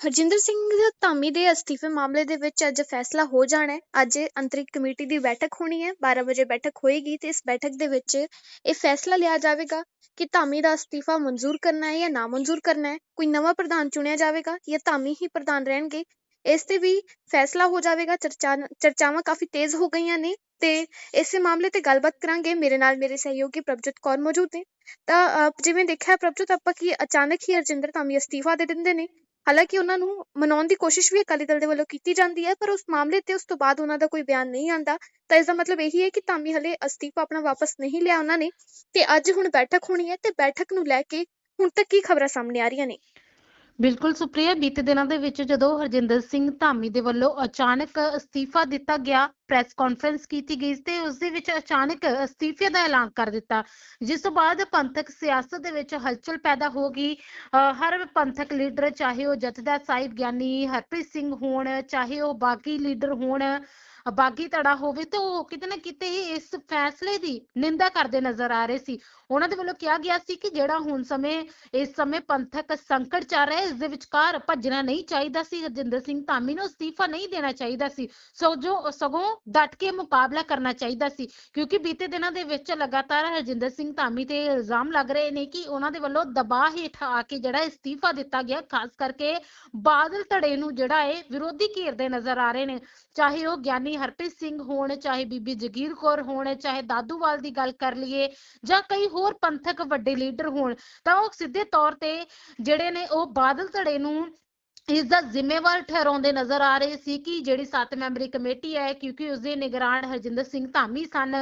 ਹਰਜਿੰਦਰ ਸਿੰਘ ਧਾਮੀ ਦੇ ਅਸਤੀਫੇ ਮਾਮਲੇ ਦੇ ਵਿੱਚ ਅੱਜ ਫੈਸਲਾ ਹੋ ਜਾਣਾ ਹੈ। ਅੱਜ ਅੰਤਰਿਕ ਕਮੇਟੀ ਦੀ ਬੈਠਕ ਹੋਣੀ ਹੈ। 12 ਵਜੇ ਬੈਠਕ ਹੋਏਗੀ ਤੇ ਇਸ ਬੈਠਕ ਦੇ ਵਿੱਚ ਇਹ ਫੈਸਲਾ ਲਿਆ ਜਾਵੇਗਾ ਕਿ ਧਾਮੀ ਦਾ ਅਸਤੀਫਾ ਮਨਜ਼ੂਰ ਕਰਨਾ ਹੈ ਜਾਂ ਨਾ ਮਨਜ਼ੂਰ ਕਰਨਾ ਹੈ। ਕੋਈ ਨਵਾਂ ਪ੍ਰਧਾਨ ਚੁਣਿਆ ਜਾਵੇਗਾ ਜਾਂ ਧਾਮੀ ਹੀ ਪ੍ਰਧਾਨ ਰਹਿਣਗੇ। ਇਸ ਤੇ ਵੀ ਫੈਸਲਾ ਹੋ ਜਾਵੇਗਾ। ਚਰਚਾ ਚਰਚਾਵਾਂ ਕਾਫੀ ਤੇਜ਼ ਹੋ ਗਈਆਂ ਨੇ ਤੇ ਇਸੇ ਮਾਮਲੇ ਤੇ ਗੱਲਬਾਤ ਕਰਾਂਗੇ। ਮੇਰੇ ਨਾਲ ਮੇਰੇ ਸਹਿਯੋਗੀ ਪ੍ਰਭਜੋਤ ਕੌਰ ਮੌਜੂਦ ਨੇ। ਤਾਂ ਜਿਵੇਂ ਦੇਖਿਆ ਪ੍ਰਭਜੋਤ, ਆਪਾਂ ਕਿ ਅਚਾਨਕ ਹੀ ਹਰਜਿੰਦਰ ਧਾਮੀ ਅਸਤੀਫਾ ਦੇ ਦਿੰਦੇ ਨੇ। ਹਾਲਾਂਕਿ ਉਹਨਾਂ ਨੂੰ ਮਨਾਉਣ ਦੀ ਕੋਸ਼ਿਸ਼ ਵੀ ਅਕਾਲੀ ਦਲ ਦੇ ਵੱਲੋਂ ਕੀਤੀ ਜਾਂਦੀ ਹੈ, ਪਰ ਉਸ ਮਾਮਲੇ ਤੇ ਉਸ ਤੋਂ ਬਾਅਦ ਉਹਨਾਂ ਦਾ ਕੋਈ ਬਿਆਨ ਨਹੀਂ ਆਂਦਾ ਤਾਂ ਇਸ ਦਾ ਮਤਲਬ ਇਹੀ ਹੈ ਕਿ ਧਾਮੀ ਹਲੇ ਅਸਤੀਫਾ ਆਪਣਾ ਵਾਪਸ ਨਹੀਂ ਲਿਆ ਉਹਨਾਂ ਨੇ ਤੇ ਅੱਜ ਹੁਣ ਬੈਠਕ ਹੋਣੀ ਹੈ ਤੇ ਬੈਠਕ ਨੂੰ ਲੈ ਕੇ ਹੁਣ ਤੱਕ ਕੀ ਖਬਰਾਂ ਸਾਹਮਣੇ ਆ ਰਹੀਆਂ ਨੇ? ਬਿਲਕੁਲ ਸੁਪ੍ਰਿਆ, ਬੀਤੇ ਦਿਨਾਂ ਦੇ ਵਿੱਚ ਜਦੋਂ ਹਰਜਿੰਦਰ ਸਿੰਘ ਧਾਮੀ ਦੇ ਵੱਲੋਂ ਅਚਾਨਕ ਅਸਤੀਫਾ ਦਿੱਤਾ ਗਿਆ ਪ੍ਰੈਸ ਕਾਨਫਰੰਸ ਕੀਤੀ ਗਈ ਤੇ ਉਸ ਦੇ ਵਿੱਚ ਅਚਾਨਕ ਅਸਤੀਫੇ ਦਾ ਐਲਾਨ ਕਰ ਦਿੱਤਾ, ਜਿਸ ਤੋਂ ਬਾਅਦ ਪੰਥਕ ਸਿਆਸਤ ਦੇ ਵਿੱਚ ਹਲਚਲ ਪੈਦਾ ਹੋ ਗਈ। ਹਰ ਪੰਥਕ ਲੀਡਰ ਚਾਹੇ ਉਹ ਜਥੇਦਾਰ ਸਾਹਿਬ ਗਿਆਨੀ ਹਰਪ੍ਰੀਤ ਸਿੰਘ ਹੋਣ, ਚਾਹੇ ਉਹ ਬਾਕੀ ਲੀਡਰ ਹੋਣ ਬਾਗੀ ਧੜਾ ਹੋਵੇ ਤੇ ਉਹ ਕਿਤੇ ਨਾ ਕਿਤੇ ਇਸ ਫੈਸਲੇ ਦੀ ਨਿੰਦਾ ਕਰਦੇ ਨਜ਼ਰ ਆ ਰਹੇ ਸੀ। ਉਹਨਾਂ ਦੇ ਵੱਲੋਂ ਕਿਹਾ ਗਿਆ ਸੀ ਕਿ ਜਿਹੜਾ ਹੁਣ ਸਮੇਂ, ਇਸ ਸਮੇਂ ਪੰਥਕ ਸੰਕਟ ਚੱਲ ਰਿਹਾ ਹੈ ਇਸ ਦੇ ਵਿਚਕਾਰ ਭੱਜਣਾ ਨਹੀਂ ਚਾਹੀਦਾ ਸੀ। ਹਰਜਿੰਦਰ ਸਿੰਘ ਧਾਮੀ ਨੂੰ ਅਸਤੀਫਾ ਨਹੀਂ ਦੇਣਾ ਚਾਹੀਦਾ ਸੀ। ਸੋ ਜੋ ਸਗੋਂ ਡਟ ਕੇ ਮੁਕਾਬਲਾ ਕਰਨਾ ਚਾਹੀਦਾ ਸੀ। ਕਿਉਂਕਿ ਬੀਤੇ ਦਿਨਾਂ ਦੇ ਵਿੱਚ ਲਗਾਤਾਰ ਹਰਜਿੰਦਰ ਸਿੰਘ ਧਾਮੀ ਤੇ ਇਲਜ਼ਾਮ ਲੱਗ ਰਹੇ ਨੇ ਕਿ ਉਹਨਾਂ ਦੇ ਵੱਲੋਂ ਦਬਾਅ ਹੇਠ ਆ ਕੇ ਜਿਹੜਾ ਅਸਤੀਫਾ ਦਿੱਤਾ ਗਿਆ, ਖਾਸ ਕਰਕੇ ਬਾਦਲ ਧੜੇ ਨੂੰ ਜਿਹੜਾ ਹੈ ਵਿਰੋਧੀ ਘੇਰਦੇ ਨਜ਼ਰ ਆ ਰਹੇ ਨੇ। ਚਾਹੇ ਉਹ ਗਿਆਨੀ ਹਰਪ੍ਰੀਤ ਸਿੰਘ ਹੋਣ, ਚਾਹੇ ਬੀਬੀ ਜਗੀਰ ਕੌਰ ਹੋਣ, ਚਾਹੇ ਦਾਦੂਵਾਲ ਦੀ ਗੱਲ ਕਰ ਲਈਏ ਜਾਂ ਕਈ ਹੋਰ ਪੰਥਕ ਵੱਡੇ ਲੀਡਰ ਹੋਣ, ਤਾਂ ਉਹ ਸਿੱਧੇ ਤੌਰ ਤੇ ਜਿਹੜੇ ਨੇ ਉਹ ਬਾਦਲ ਧੜੇ ਨੂੰ ਇਸ ਦਾ ਜ਼ਿੰਮੇਵਾਰ ਠਹਿਰਾਉਂਦੇ ਨਜ਼ਰ ਆ ਰਹੇ ਸੀ ਕਿ ਜਿਹੜੀ ਸੱਤ ਮੈਂਬਰੀ ਕਮੇਟੀ ਹੈ, ਕਿਉਂਕਿ ਉਸ ਦੇ ਨਿਗਰਾਨ ਹਰਜਿੰਦਰ ਸਿੰਘ ਧਾਮੀ ਸਨ।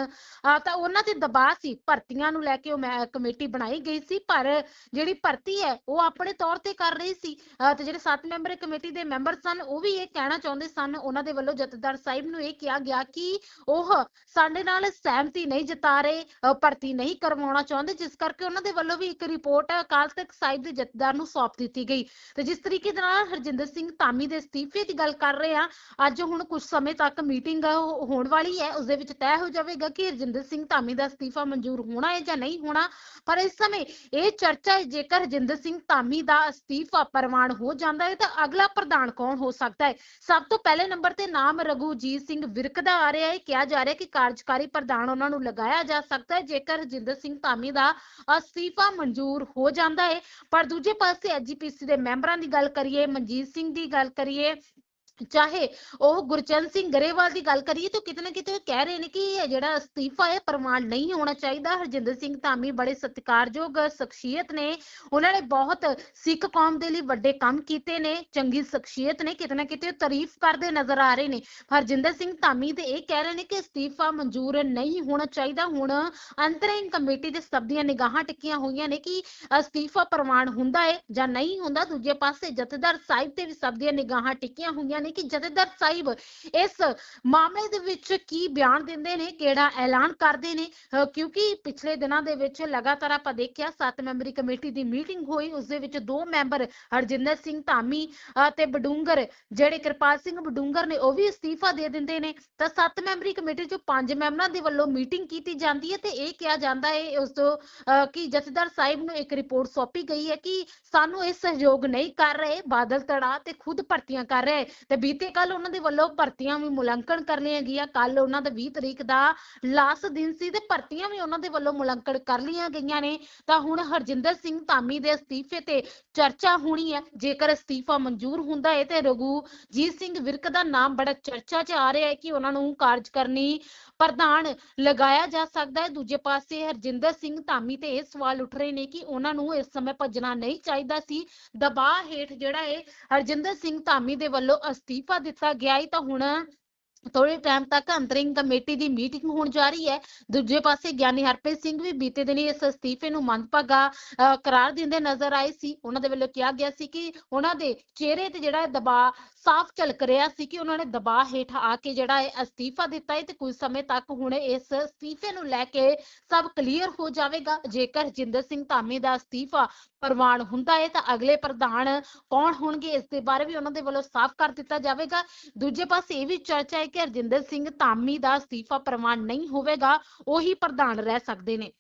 ਤਾਂ ਉਹਨਾਂ ਤੇ ਦਬਾਅ ਸੀ। ਭਰਤੀਆਂ ਨੂੰ ਲੈ ਕੇ ਉਹ ਕਮੇਟੀ ਬਣਾਈ ਗਈ ਸੀ, ਪਰ ਜਿਹੜੀ ਭਰਤੀ ਹੈ, ਉਹ ਆਪਣੇ ਤੌਰ ਤੇ ਕਰ ਰਹੀ ਸੀ। ਤੇ ਜਿਹੜੇ ਸੱਤ ਮੈਂਬਰੀ ਕਮੇਟੀ ਦੇ ਮੈਂਬਰ ਸਨ, ਉਹ ਵੀ ਇਹ ਕਹਿਣਾ ਚਾਹੁੰਦੇ ਸਨ। ਉਹਨਾਂ ਦੇ ਵੱਲੋਂ ਜਥੇਦਾਰ ਸਾਹਿਬ ਨੂੰ ਇਹ ਕਿਹਾ ਗਿਆ ਕਿ ਉਹ ਸਾਡੇ ਨਾਲ ਸਹਿਮਤੀ ਨਹੀਂ ਜਤਾ ਰਹੇ ਭਰਤੀ ਨਹੀਂ ਕਰਵਾਉਣਾ ਚਾਹੁੰਦੇ, ਜਿਸ ਕਰਕੇ ਉਹਨਾਂ ਦੇ ਵੱਲੋਂ ਵੀ ਇੱਕ ਰਿਪੋਰਟ ਅਕਾਲ ਤਖਤ ਸਾਹਿਬ ਦੇ ਜਥੇਦਾਰ ਨੂੰ ਸੌਂਪ ਦਿੱਤੀ ਗਈ। ਤੇ ਜਿਸ ਤਰੀਕੇ ਦੇ ਨਾਲ ਹਰਜਿੰਦਰ ਸਿੰਘ ਧਾਮੀ ਦੇ ਅਸਤੀਫੇ ਦੀ ਗੱਲ ਕਰ ਰਹੇ ਆ ਅੱਜ ਹੁਣ ਕੁਝ ਸਮੇਂ ਤੱਕ ਮੀਟਿੰਗ ਹੋਣ ਵਾਲੀ ਹੈ। ਉਸ ਦੇ ਵਿੱਚ ਤੈਅ ਹੋ ਜਾਵੇਗਾ ਕਿ ਹਰਜਿੰਦਰ ਸਿੰਘ ਧਾਮੀ ਦਾ ਅਸਤੀਫਾ ਮਨਜ਼ੂਰ ਹੋਣਾ ਹੈ ਜਾਂ ਨਹੀਂ ਹੋਣਾ। ਪਰ ਇਸ ਸਮੇਂ ਇਹ ਚਰਚਾ ਹੈ, ਜੇਕਰ ਹਰਜਿੰਦਰ ਸਿੰਘ ਧਾਮੀ ਦਾ ਅਸਤੀਫਾ ਪ੍ਰਵਾਨ ਹੋ ਜਾਂਦਾ ਹੈ, ਤਾਂ ਅਗਲਾ ਪ੍ਰਧਾਨ ਕੌਣ ਹੋ ਸਕਦਾ ਹੈ? ਸਭ ਤੋਂ ਪਹਿਲੇ ਨੰਬਰ ਤੇ ਨਾਮ ਰਘੂਜੀਤ ਸਿੰਘ ਵਿਰਕ ਦਾ ਆ ਰਿਹਾ ਹੈ। ਕਿਹਾ ਜਾ ਰਿਹਾ ਕਿ ਕਾਰਜਕਾਰੀ ਪ੍ਰਧਾਨ ਉਹਨਾਂ ਨੂੰ ਲਗਾਇਆ ਜਾ ਸਕਦਾ ਹੈ, ਜੇਕਰ ਹਰਜਿੰਦਰ ਸਿੰਘ ਧਾਮੀ ਦਾ ਅਸਤੀਫਾ ਮਨਜ਼ੂਰ ਹੋ ਜਾਂਦਾ ਹੈ। ਪਰ ਦੂਜੇ ਪਾਸੇ ਐਜੀਪੀਸੀ ਦੇ ਮੈਂਬਰਾਂ ਦੀ ਗੱਲ ਕਰੀਏ ਮਨਜੀਤ ਸਿੰਘ ਦੀ ਗੱਲ ਕਰੀਏ ਚਾਹੇ ਉਹ ਗੁਰਚਰਨ ਸਿੰਘ ਗਰੇਵਾਲ ਦੀ ਗੱਲ ਕਰੀਏ ਤਾਂ ਕਿਤੇ ਨਾ ਕਿਤੇ ਉਹ ਕਹਿ ਰਹੇ ਨੇ ਕਿ ਇਹ ਜਿਹੜਾ ਅਸਤੀਫਾ ਹੈ, ਪ੍ਰਮਾਣ ਨਹੀਂ ਹੋਣਾ ਚਾਹੀਦਾ। ਹਰਜਿੰਦਰ ਸਿੰਘ ਧਾਮੀ ਬੜੇ ਸਤਿਕਾਰਯੋਗ ਸ਼ਖਸੀਅਤ ਨੇ। ਉਹਨਾਂ ਨੇ ਬਹੁਤ ਸਿੱਖ ਕੌਮ ਦੇ ਲਈ ਵੱਡੇ ਕੰਮ ਕੀਤੇ ਨੇ। ਚੰਗੀ ਸ਼ਖਸੀਅਤ ਨੇ, ਕਿਤੇ ਨਾ ਕਿਤੇ ਤਾਰੀਫ ਕਰਦੇ ਨਜ਼ਰ ਆ ਰਹੇ ਨੇ। ਹਰਜਿੰਦਰ ਸਿੰਘ ਧਾਮੀ ਤੇ ਇਹ ਕਹਿ ਰਹੇ ਨੇ ਕਿ ਅਸਤੀਫਾ ਮਨਜ਼ੂਰ ਨਹੀਂ ਹੋਣਾ ਚਾਹੀਦਾ। ਹੁਣ ਅੰਤਰਿਮ ਕਮੇਟੀ ਦੇ ਸਭ ਦੀਆਂ ਨਿਗਾਹਾਂ ਟਿਕੀਆਂ ਹੋਈਆਂ ਨੇ ਕਿ ਅਸਤੀਫਾ ਪ੍ਰਮਾਣ ਹੁੰਦਾ ਹੈ ਜਾਂ ਨਹੀਂ ਹੁੰਦਾ। ਦੂਜੇ ਪਾਸੇ ਜਥੇਦਾਰ ਸਾਹਿਬ ਤੇ ਵੀ ਸਭ ਦੀਆਂ ਨਿਗਾਹਾਂ ਟਿਕੀਆਂ ਹੋਈਆਂ ਨੇ। ਕਿ ਜਥੇਦਾਰ ਸਾਹਿਬ ਇਸ ਮਾਮਲੇ ਦੇ ਵਿੱਚ ਕੀ ਬਿਆਨ ਦਿੰਦੇ ਨੇ, ਕਿਹੜਾ ਐਲਾਨ ਕਰਦੇ ਨੇ? ਕਿਉਂਕਿ ਪਿਛਲੇ ਦਿਨਾਂ ਦੇ ਵਿੱਚ ਲਗਾਤਾਰ ਆਪਾਂ ਦੇਖਿਆ, ਸੱਤ ਮੈਂਬਰੀ ਕਮੇਟੀ ਦੀ ਮੀਟਿੰਗ ਹੋਈ, ਉਸ ਦੇ ਵਿੱਚ ਦੋ ਮੈਂਬਰ ਹਰਜਿੰਦਰ ਸਿੰਘ ਧਾਮੀ ਤੇ ਬਡੂੰਗਰ, ਜਿਹੜੇ ਕਿਰਪਾਲ ਸਿੰਘ ਬਡੂੰਗਰ ਨੇ, ਉਹ ਵੀ ਅਸਤੀਫਾ ਦੇ ਦਿੰਦੇ ਨੇ। ਤਾਂ ਸੱਤ ਮੈਂਬਰੀ ਕਮੇਟੀ ਚੋਂ ਪੰਜ ਮੈਂਬਰਾਂ ਦੇ ਵੱਲੋਂ ਮੀਟਿੰਗ ਕੀਤੀ ਜਾਂਦੀ ਹੈ ਤੇ ਇਹ ਕਿਹਾ ਜਾਂਦਾ ਹੈ, ਉਸ ਤੋਂ ਕਿ ਜਥੇਦਾਰ ਸਾਹਿਬ ਨੂੰ ਇੱਕ ਰਿਪੋਰਟ ਸੌਂਪੀ ਗਈ ਹੈ ਕਿ ਸਾਨੂੰ ਇਹ ਸਹਿਯੋਗ ਨਹੀਂ ਕਰ ਰਹੇ, ਬਾਦਲ ਤੜਾ ਤੇ ਖੁਦ ਭਰਤੀਆਂ ਕਰ ਰਹੇ। ਤੇ ਬੀਤੇ ਕੱਲ ਉਹਨਾਂ ਦੇ ਵੱਲੋਂ ਭਰਤੀਆਂ ਵੀ ਮੁਲਾਂਕਣ ਕਰ ਲਈਆਂ ਗਈਆਂ ਕੱਲ ਉਹਨਾਂ ਦਾ 20 ਤਰੀਕ ਦਾ ਲਾਸਟ ਦਿਨ ਸੀ ਤੇ ਭਰਤੀਆਂ ਵੀ ਉਹਨਾਂ ਦੇ ਵੱਲੋਂ ਮੁਲਾਂਕਣ ਕਰ ਲਈਆਂ ਗਈਆਂ ਨੇ। ਤਾਂ ਹੁਣ ਹਰਜਿੰਦਰ ਸਿੰਘ ਧਾਮੀ ਦੇ ਅਸਤੀਫੇ ਤੇ ਚਰਚਾ ਹੋਣੀ ਹੈ। ਜੇਕਰ ਅਸਤੀਫਾ ਮਨਜ਼ੂਰ ਹੁੰਦਾ ਹੈ ਤੇ ਰਘੂਜੀਤ ਸਿੰਘ ਵਿਰਕ ਦਾ ਨਾਮ ਬੜਾ ਚਰਚਾ 'ਚ ਆ ਰਿਹਾ ਹੈ ਕਿ ਉਹਨਾਂ ਨੂੰ ਕਾਰਜਕਰਨੀ ਪ੍ਰਧਾਨ ਲਗਾਇਆ ਜਾ ਸਕਦਾ ਹੈ। ਦੂਜੇ ਪਾਸੇ ਹਰਜਿੰਦਰ ਸਿੰਘ ਧਾਮੀ ਤੇ ਇਹ ਸਵਾਲ ਉੱਠ ਰਹੇ ਨੇ ਕਿ ਉਹਨਾਂ ਨੂੰ ਇਸ ਸਮੇਂ ਭੱਜਣਾ ਨਹੀਂ ਚਾਹੀਦਾ ਸੀ। ਦਬਾਅ ਹੇਠ ਜਿਹੜਾ ਹੈ, ਹਰਜਿੰਦਰ ਸਿੰਘ ਧਾਮੀ ਦੇ ਵੱਲੋਂ ਅਸਤੀਫਾ ਦਿੱਤਾ ਗਿਆ ਈ ਤਾਂ ਹੁਣ ਥੋੜੇ ਟਾਈਮ ਤੱਕ ਅੰਤਰਿੰਗ ਕਮੇਟੀ ਦੀ ਮੀਟਿੰਗ ਹੋਣ ਜਾ ਰਹੀ ਹੈ। ਦੂਜੇ ਪਾਸੇ ਗਿਆਨੀ ਹਰਪ੍ਰੀਤ ਸਿੰਘ ਵੀ ਬੀਤੇ ਦਿਨੀ ਇਸ ਅਸਤੀਫੇ ਨੂੰ ਮੰਦਭਾਗਾ ਕਰਾਰ ਦਿੰਦੇ ਨਜ਼ਰ ਆਏ ਸੀ। ਉਹਨਾਂ ਦੇ ਵੱਲੋਂ ਕਿਹਾ ਗਿਆ ਸੀ ਕਿ ਉਹਨਾਂ ਦੇ ਚਿਹਰੇ ਤੇ ਜਿਹੜਾ ਦਬਾਅ ਸਾਫ਼ ਝਲਕ ਰਿਹਾ ਸੀ ਕਿ ਉਹਨਾਂ ਨੇ ਦਬਾਅ ਹੇਠ ਆ ਕੇ ਜਿਹੜਾ ਹੈ ਅਸਤੀਫਾ ਦਿੱਤਾ ਹੈ ਤੇ ਕੁਝ ਸਮੇਂ ਤੱਕ ਹੁਣ ਇਸ ਅਸਤੀਫੇ ਨੂੰ ਲੈ ਕੇ ਸਭ ਕਲੀਅਰ ਹੋ ਜਾਵੇਗਾ। ਜੇਕਰ ਜਿੰਦਰ ਸਿੰਘ ਧਾਮੀ ਦਾ ਅਸਤੀਫਾ ਪ੍ਰਵਾਨ ਹੁੰਦਾ ਹੈ ਤਾਂ ਅਗਲੇ ਪ੍ਰਧਾਨ ਕੌਣ ਹੋਣਗੇ? ਇਸ ਦੇ ਬਾਰੇ ਵੀ ਉਹਨਾਂ ਦੇ ਵੱਲੋਂ ਸਾਫ਼ ਕਰ ਦਿੱਤਾ ਜਾਵੇਗਾ। ਦੂਜੇ ਪਾਸੇ ਇਹ ਵੀ ਚਰਚਾ ਹੈ ਕਿ ਹਰਜਿੰਦਰ ਸਿੰਘ ਧਾਮੀ ਦਾ ਅਸਤੀਫਾ ਪ੍ਰਵਾਨ ਨਹੀਂ ਹੋਵੇਗਾ ਉਹੀ ਪ੍ਰਧਾਨ ਰਹਿ ਸਕਦੇ ਨੇ।